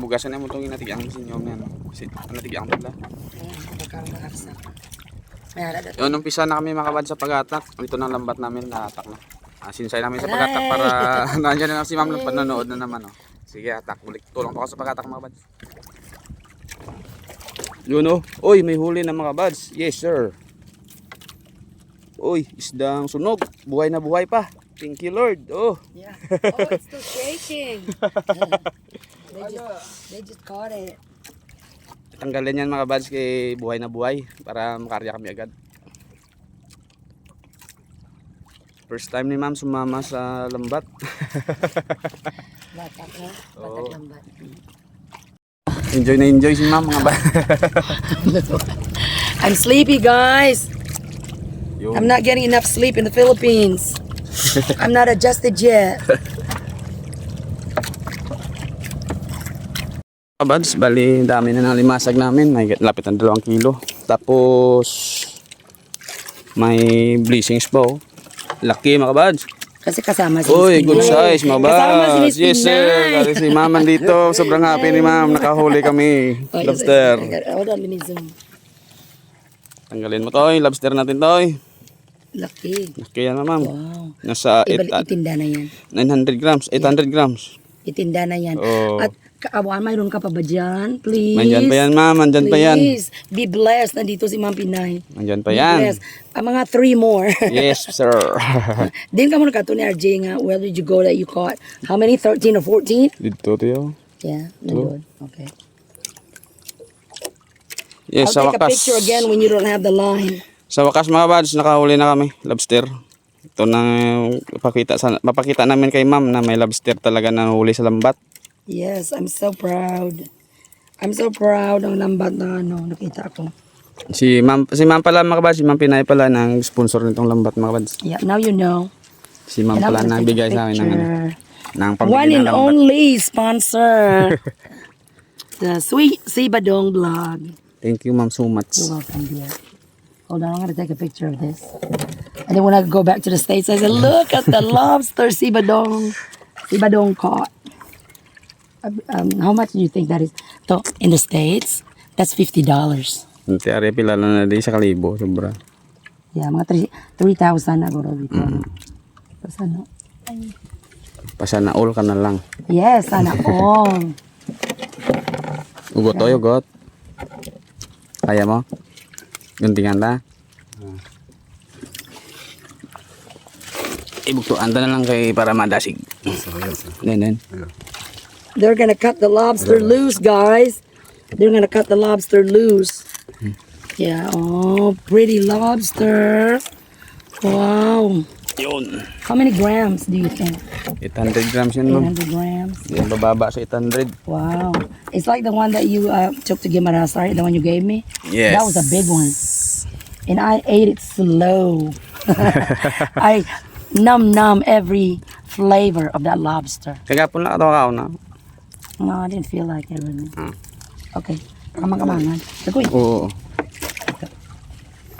Hugasan na mo itong inatigyang sinyo nga. Kasi natigyang pala. Ayan. May harap na Yun, umpisa na kami makabad sa pag-atak. Ito na lambat namin, natak na. Ah, sinsay namin sa pag-atak para nandiyan na si ma'am ng panonood na naman. Oh. Sige, atak. Bulik. Tulong pa ako sa pag-atak mga bads. Yun oh. Uy, may huli na mga bads. Yes, sir. Uy, isdang sunog. Buhay na buhay pa. Thank you, Lord. Oh. Yeah. Oh, it's still shaking. they, just, they just caught it. Tanggalin yan mga bads kay buhay na buhay para makarya kami agad. First time ni ma'am sumama sa lambat. Batak na. Batak Oo. lambat. enjoy na enjoy si ma'am mga bads. I'm sleepy, guys. Yun. I'm not getting enough sleep in the Philippines. I'm not adjusted yet. Kabads, bali dami na ng limasag namin. May lapit ng dalawang kilo. Tapos may blessings pa oh. Laki mga kabads. Kasi kasama si Uy, good size mga Kasama si Miss bads. Yes sir. Kasi si ma'am dito. Sobrang happy ni ma'am. Nakahuli kami. Lobster. Tanggalin mo toy. Lobster natin toy. Laki. Laki yan na ma'am. Wow. Nasa Ibalik, 8, itinda na yan. 900 grams. 800 grams. Itinda na yan. Oh. At kaawan, mayroon ka pa ba dyan? Please. Nandyan pa yan ma'am. Nandyan pa yan. Please. Be blessed. Nandito si Ma'am Pinay. Nandyan pa Be yan. blessed. Ang mga three more. Yes sir. Din ka muna kato ni RJ nga, where did you go that you caught? How many? 13 or 14? dito tiyo. Yeah, nandun. Okay. Yes, I'll take a picture again when you don't have the line. Sa wakas mga bads, nakahuli na kami, lobster. Ito na papakita, sa, papakita namin kay ma'am na may lobster talaga na nahuli sa lambat. Yes, I'm so proud. I'm so proud ng lambat na ano, nakita ko. Si ma'am, si ma'am pala mga bads, si ma'am Pinay pala ng sponsor nitong lambat mga bads. Yeah, now you know. Si ma'am pala na bigay sa amin ng, ano, ng One and lambat. only sponsor. the Sweet Sibadong Vlog. Thank you ma'am so much. You're welcome, dear. Hold on, I'm gonna take a picture of this. And then when I go back to the States, I said, look at the lobster Sibadong, Sibadong caught. Um, how much do you think that is? So, in the States, that's $50. Hindi ari pila na di sa kalibo, sobra. Yeah, mga 3,000 na guro dito. Tapos ano? Pasana all ka na lang. Yes, sana all. Ugot toy, ugot. Kaya mo? Guntingan ta? Ibuktuan ta na lang kay para madasig. Nen, They're gonna cut the lobster loose, guys. They're gonna cut the lobster loose. Yeah, oh, pretty lobster. Wow. Yun. How many grams do you think? 800 grams yun, ma'am. 800 grams. Yung bababa sa 800. Wow. It's like the one that you uh, took to Gimaras, right? The one you gave me? Yes. That was a big one. And I ate it slow. I num num every flavor of that lobster. Kagapon lang ito kao na. No, I didn't feel like it really. Ah. Okay. Kamang-kamangan. Agoy. Oo.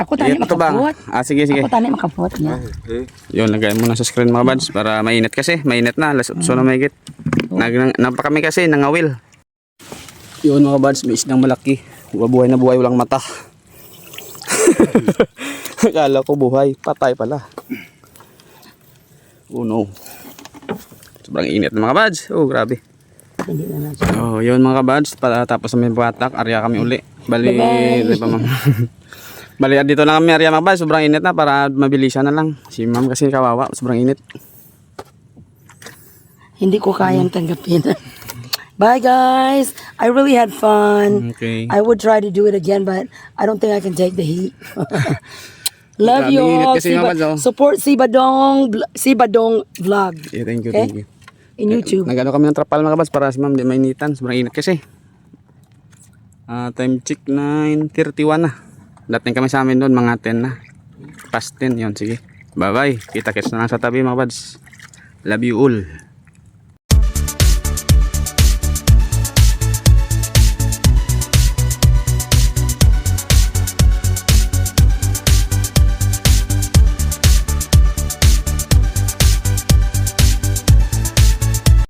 Ako tani makapot. Ah, sige, sige. Ako tani makapot niya. Yun, lagay mo na sa screen mga buds para mainit kasi. Mainit na, alas 8 na mahigit. Nag, napa kami kasi, nangawil. Yun mga buds, may isdang malaki. Buhay na buhay, walang mata. Akala ko buhay, patay pala. Oh no. Sobrang init mga buds. Oh, grabe. Oh, yun mga buds, para tapos may batak, arya kami uli. Bali, Bye-bye. di pa ma'am. Bali, dito na kami arya mga buds, sobrang init na para mabilisan na lang. Si ma'am kasi kawawa, sobrang init. Hindi ko kayang tanggapin. Bye guys. I really had fun. Okay. I would try to do it again, but I don't think I can take the heat. Love Grabe you init all. kasi Siba- naman, oh. support Sibadong Bl- Sibadong Vlog Yeah, thank you, Okay. thank you. in YouTube. Nagano kami ng trapal mga buds para si ma'am di mainitan, sobrang init kasi. Ah, time check 9.31 na. Dating kami sa amin doon, mga 10 na. Past 10, yun, sige. Bye-bye. Kita-kits na lang sa tabi mga buds. Love you all.